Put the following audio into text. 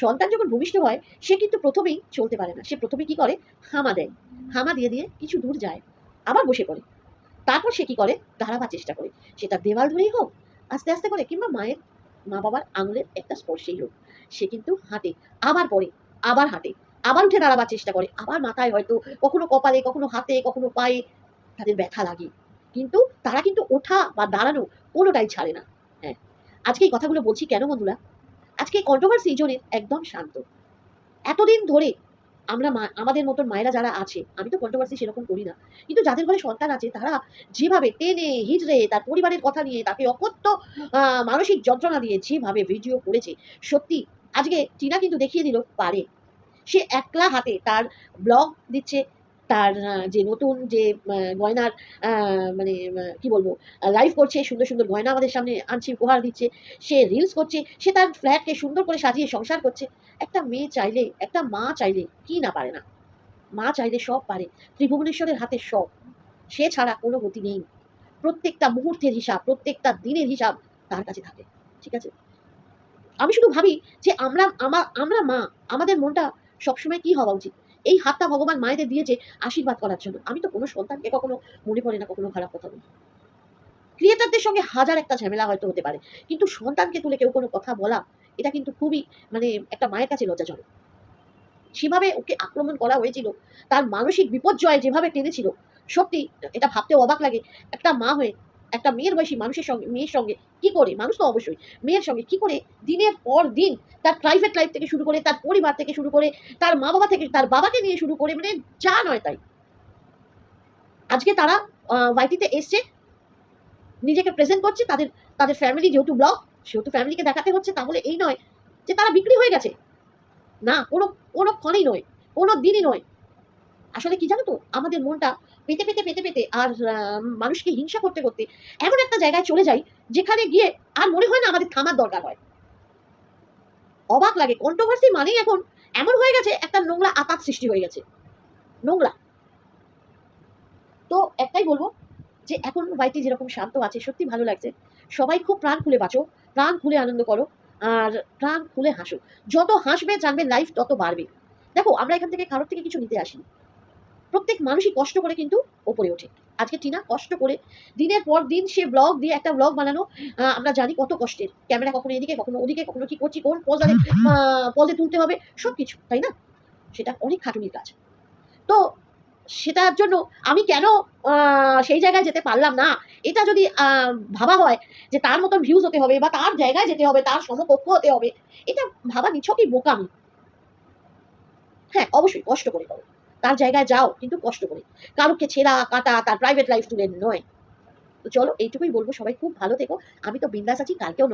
সন্তান যখন ভূমিষ্ঠ হয়, সে কিন্তু প্রথমেই চলতে পারে না। সে প্রথমে কি করে? হামা দেয়। হামা দিয়ে দিয়ে কিছু দূর যায়, আবার বসে পড়ে। তারপর সে কি করে? দাঁড়াবার চেষ্টা করে। সেটা দেওয়াল ধরেই হোক, আস্তে আস্তে করে, কিংবা মায়ের, মা বাবার আঙুলের একটা স্পর্শেই হোক, সে কিন্তু হাঁটে, আবার পড়ে, আবার হাঁটে, আবার উঠে দাঁড়াবার চেষ্টা করে। আবার মাথায় হয়তো কখনো কপালে, কখনো হাতে, কখনো পায়ে তাদের ব্যথা লাগে। কিন্তু তারা কিন্তু ওঠা বা দাঁড়ানো কোনোটাই ছাড়ে না। হ্যাঁ। আজকে এই কথাগুলো বলছি কেন বন্ধুরা? আজকে কন্ট্রোভার্সি জোনের একদম শান্ত। এতদিন ধরে আমরা আমাদের মতন মায়েরা যারা আছে আমি তো কন্ট্রোভার্সি সেরকম করি না কিন্তু যাদের ঘরে সন্তান আছে তারা যেভাবে টেনে হিজড়ে তার পরিবারের কথা নিয়ে তাকে অকথ্য আহ, মানসিক যন্ত্রণা দিয়ে যেভাবে ভিডিও করেছে সত্যি আজকে টিনা কিন্তু দেখিয়ে দিল পারে। সে একলা হাতে তার ব্লগ দিচ্ছে তার যে নতুন যে গয়নার মানে কি বলব লাইভ করছে, সুন্দর সুন্দর গয়না আমাদের সামনে আনছে, উপহার দিচ্ছে, সে রিলস করছে, সে তার ফ্ল্যাটকে সুন্দর করে সাজিয়ে সংসার করছে। একটা মেয়ে চাইলে, একটা মা চাইলে কি না পারে না? মা চাইলে সব পারে, ত্রিভুবনেশ্বরের হাতে সব। সে ছাড়া কোনো গতি নেই। প্রত্যেকটা মুহূর্তের হিসাব, প্রত্যেকটা দিনের হিসাব তার কাছে থাকে, ঠিক আছে? আমি শুধু ভাবি যে আমরা আমার আমরা মা, আমাদের মনটা সবসময় কি হওয়া উচিত? এই হাতটা ভগবান মায়েদের দিয়েছে আশীর্বাদ করার জন্য। আমি তো কোনো সন্তানকে কখনো মনে পড়ে না, কখনো খারাপ কথা বলি। ক্রিয়েটারদের সঙ্গে হাজার একটা ঝামেলা হয়তো হতে পারে, কিন্তু সন্তানকে তুলে কেউ কোনো কথা বলা, এটা কিন্তু খুবই মানে একটা মায়ের কাছে লজ্জাজনক। সেভাবে ওকে আক্রমণ করা হয়েছিল, তার মানসিক বিপর্যয় যেভাবে টেনেছিল, সত্যি এটা ভাবতে অবাক লাগে। একটা মা হয়ে একটা মেয়ের বয়সী মানুষের সঙ্গে, মেয়ের সঙ্গে কি করে? মানুষ তো অবশ্যই মেয়ের সঙ্গে কি করে? দিনের পর দিন তার প্রাইভেট লাইফ থেকে শুরু করে, তার পরিবার থেকে শুরু করে, তার মা বাবা থেকে, তার বাবাকে নিয়ে শুরু করে মানে যা নয় তাই। আজকে তারা ওয়াইটিতে এসছে, নিজেকে প্রেজেন্ট করছে, তাদের তাদের ফ্যামিলি যেহেতু ব্লগ সেহেতু ফ্যামিলিকে দেখাতে হচ্ছে, তাহলে এই নয় যে তারা বিক্রি হয়ে গেছে। না, কোনো কোনো ক্ষণেই নয়, কোনো দিনই নয়। আসলে কি জানো তো? আমাদের মনটা পেতে পেতে পেতে পেতে আর মানুষকে হিংসা করতে করতে এমন একটা জায়গায় চলে যাই যেখানে গিয়ে আর মনে হয় না আমাদের থামার দরকার হয়। অবাক লাগে। কন্ট্রোভার্সি মানেই এখন এমন হয়ে গেছে, একটা নোংরা আকাশ সৃষ্টি হয়ে গেছে। নোংরা। তো একটাই বলব যে এখন বাড়িটি যেরকম শান্ত আছে, সত্যি ভালো লাগছে। সবাই খুব প্রাণ খুলে বাঁচো, প্রাণ খুলে আনন্দ করো আর প্রাণ খুলে হাসো। যত হাসবে, জানবে লাইফ তত বাড়বে। দেখো, আমরা এখান থেকে কারোর থেকে কিছু নিতে আসিনি। প্রত্যেক মানুষই কষ্ট করে কিন্তু ওপরে ওঠে। আজকে টিনা কষ্ট করে দিনের পর দিন সে ব্লগ দিয়ে একটা ব্লগ বানানো আমরা জানি কত কষ্টের। ক্যামেরা কখনো এদিকে, কখনো ওদিকে, কখনো কি করছি, কোন পজারে পজে তুলতে হবে সব কিছু তাই না? সেটা অনেক খাটুনির কাজ। তো সেটার জন্য আমি কেন সেই জায়গায় যেতে পারলাম না? এটা যদি ভাবা হয় যে তার মতন ভিউজ হতে হবে বা তার জায়গায় যেতে হবে, তার সমকক্ষ হতে হবে, এটা ভাবা নিছকই বোকামি। হ্যাঁ অবশ্যই কষ্ট করে করো। তার জায়গায় যাও, কিন্তু কষ্ট করে। কারোকে ছেঁড়া, কাটা, তার প্রাইভেট লাইফ তুলে নয়। তো চলো, এইটুকুই বলব। সবাই খুব ভালো থেকো। আমি তো বিন্দাস আছি, কালকেও